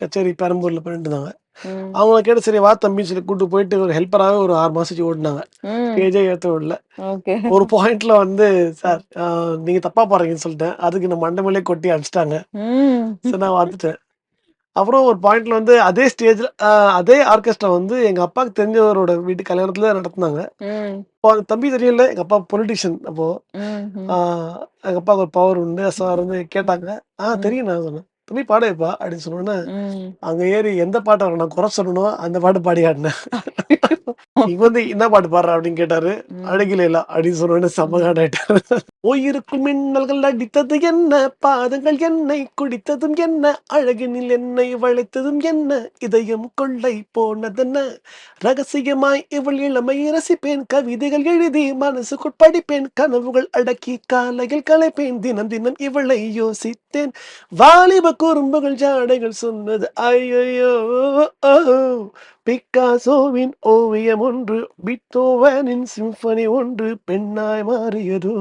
கச்சேரி பெரம்பூர்ல பண்ணிட்டு இருந்தாங்க. அவங்கள கேட்டு சரி வா தம்பின்னு சொல்லி கூட்டு போயிட்டு ஒரு ஹெல்ப்பராகவே ஒரு ஆறு மாசம் ஓடினாங்க ம். ஸ்டேஜே ஏற்ற விடல. ஒரு பாயிண்ட்ல வந்து சார் ஆஹ், நீங்க தப்பா பாடுறீங்கன்னு சொல்லிட்டேன் அதுக்கு இந்த மண்டமலே கொட்டி அடிச்சிட்டாங்க. சரி நான் வந்துட்டேன் அப்புறம் ஒரு பாயிண்ட்ல வந்து அதே ஸ்டேஜ்ல அதே ஆர்கெஸ்ட்ரா வந்து எங்க அப்பாவுக்கு தெரிஞ்சவரோட வீட்டு கல்யாணத்துல நடத்துனாங்க தம்பி தெரியல எங்க அப்பா பொலிட்டிஷியன் அப்போ. ஆஹ், எங்க அப்பாவுக்கு ஒரு பவர் உண்டு சார் வந்து கேட்டாங்க ஆ ம். தெரியும் நான் சொன்னேன் தம்பி பாட வைப்பா அப்படின்னு சொன்னோன்னே. அங்க ஏறி எந்த பாட்டை நான் குறை சொல்லணும் அந்த பாட்டு பாடி காட்டினேன் இங்க வந்து என்ன பாட்டு பாடுற அப்படின்னு கேட்டாரு. அழகில அப்படின்னு சொன்னோடனே சமகான் ஆயிட்டாரு. உயிருக்கும் மின்னல்கள் அடித்தது என்ன பாதங்கள் என்னை குடித்ததும் என்ன அழகினில் என்னை வளைத்ததும் என்ன இதயம் கொள்ளை போனதென்ன ரகசியமாய் இவள் இளமை ரசிப்பேன் கவிதைகள் எழுதி மனசுக்குள் படிப்பேன் கனவுகள் அடக்கி காலையில் களைப்பேன் தினம் தினம் இவளை யோசித்தேன். வாலிப குறும்புகள் ஜாடைகள் சொன்னது ஐயோ பிக்காசோவின் ஓவியம் ஒன்று பித்தோவனின் சிம்பனி ஒன்று பெண்ணாய் மாறியதோ.